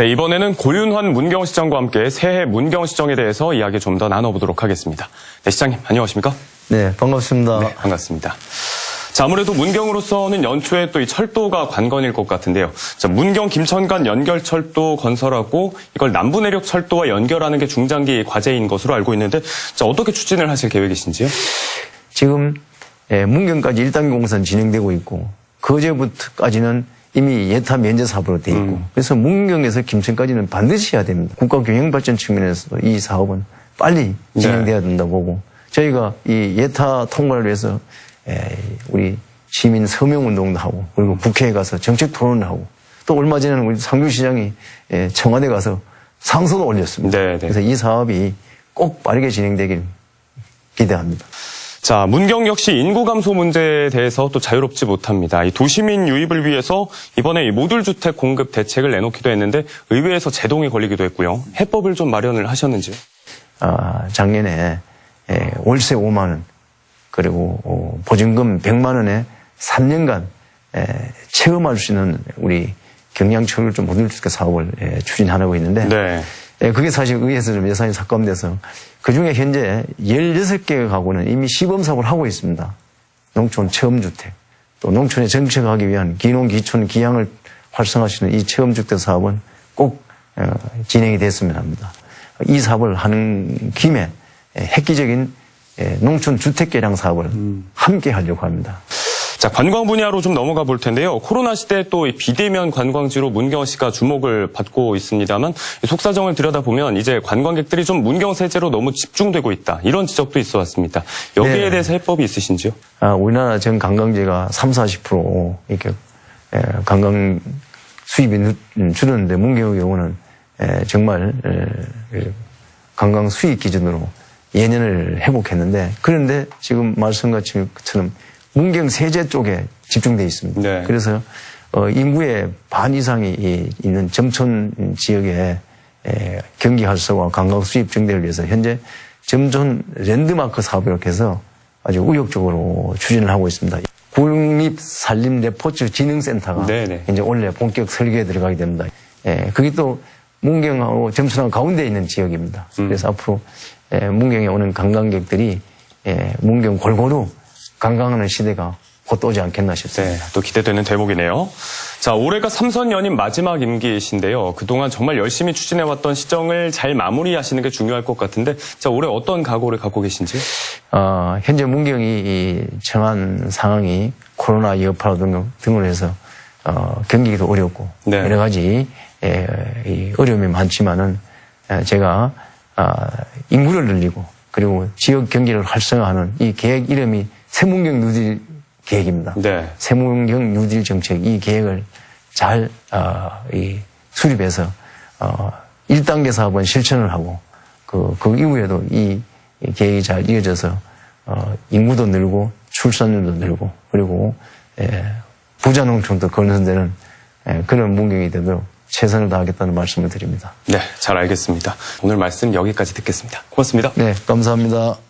네, 이번에는 고윤환 문경시장과 함께 새해 문경시정에 대해서 이야기 좀 더 나눠보도록 하겠습니다. 네, 시장님, 안녕하십니까? 네, 반갑습니다. 네, 반갑습니다. 자, 아무래도 문경으로서는 연초에 또 이 철도가 관건일 것 같은데요. 자, 문경 김천간 연결철도 건설하고 이걸 남부내륙 철도와 연결하는 게 중장기 과제인 것으로 알고 있는데, 자, 어떻게 추진을 하실 계획이신지요? 지금 예, 문경까지 1단계 공사는 진행되고 있고 거제부터까지는 이미 예타 면제 사업으로 돼 있고 그래서 문경에서 김천까지는 반드시 해야 됩니다. 국가 균형 발전 측면에서도 이 사업은 빨리 진행돼야 된다 보고 저희가 이 예타 통과를 위해서 에, 우리 시민 서명 운동도 하고 그리고 국회에 가서 정책 토론을 하고 또 얼마 전에는 우리 상주시장이 에, 청와대 가서 상소도 올렸습니다. 네, 네. 그래서 이 사업이 꼭 빠르게 진행되길 기대합니다. 자, 문경 역시 인구 감소 문제에 대해서 또 자유롭지 못합니다. 이 도시민 유입을 위해서 이번에 이 모듈 주택 공급 대책을 내놓기도 했는데 의회에서 제동이 걸리기도 했고요. 해법을 좀 마련을 하셨는지요? 아, 작년에 에, 월세 5만 원 그리고 어, 보증금 100만 원에 3년간 에, 체험할 수 있는 우리 경량철도 모듈 주택 사업을 에, 추진하고 있는데 네. 예, 그게 사실 의회에서 좀 예산이 삭감돼서 그 중에 현재 16개 가구는 이미 시범 사업을 하고 있습니다. 농촌 체험주택 또 농촌에 정착하기 위한 기농, 기촌, 기양을 활성화시키는 이 체험주택 사업은 꼭 어, 진행이 됐으면 합니다. 이 사업을 하는 김에 예, 획기적인 예, 농촌 주택 개량 사업을 함께 하려고 합니다. 자, 관광 분야로 좀 넘어가 볼 텐데요. 코로나 시대 또이 비대면 관광지로 문경시가 주목을 받고 있습니다만 이 속사정을 들여다보면 이제 관광객들이 좀 문경 세제로 너무 집중되고 있다. 이런 지적도 있어 왔습니다. 여기에 네. 대해서 해법이 있으신지요? 아, 우리나라 전 관광지가 3, 40% 이렇게 에, 관광 수입이 늦- 음, 줄었는데 문경의 경우는 에, 정말 에, 에, 관광 수입 기준으로 예년을 회복했는데 그런데 지금 말씀하신 것처럼 문경 세제 쪽에 집중돼 있습니다. 네. 그래서 어, 인구의 반 이상이 이- 있는 점촌 지역에 에, 경기 활성화, 관광 수입 증대를 위해서 현재 점촌 랜드마크 사업을 이렇게 해서 아주 의욕적으로 추진을 하고 있습니다. 국립 산림 레포츠-진흥센터가 네네. 이제 올해 본격 설계에 들어가게 됩니다. 예, 그게 또 문경하고 점천하고 가운데 있는 지역입니다. 그래서 앞으로 예, 문경에 오는 관광객들이 예, 문경 골고루 관광하는 시대가 곧 오지 않겠나 싶습니다. 네, 또 기대되는 대목이네요. 자, 올해가 삼선 연임 마지막 임기이신데요. 그동안 정말 열심히 추진해왔던 시정을 잘 마무리하시는 게 중요할 것 같은데, 자, 올해 어떤 각오를 갖고 계신지요? 어, 현재 문경이 이 처한 상황이 코로나 여파 등, 등을 해서 어, 경기도 어렵고 네. 여러 가지 에, 이 어려움이 많지만은 에, 제가 아, 인구를 늘리고 그리고 지역 경기를 활성화하는 이 계획 이름이 새문경 뉴딜 계획입니다. 네. 새문경 뉴딜 정책 이 계획을 잘 어, 이, 수립해서 어, 1단계 사업은 실천을 하고 그, 그 이후에도 이, 이 계획이 잘 이어져서 어, 인구도 늘고 출산율도 늘고 그리고 예, 부자 농촌도 건설되는 예, 그런 문경이 되도록 최선을 다하겠다는 말씀을 드립니다. 네, 잘 알겠습니다. 오늘 말씀 여기까지 듣겠습니다. 고맙습니다. 네, 감사합니다.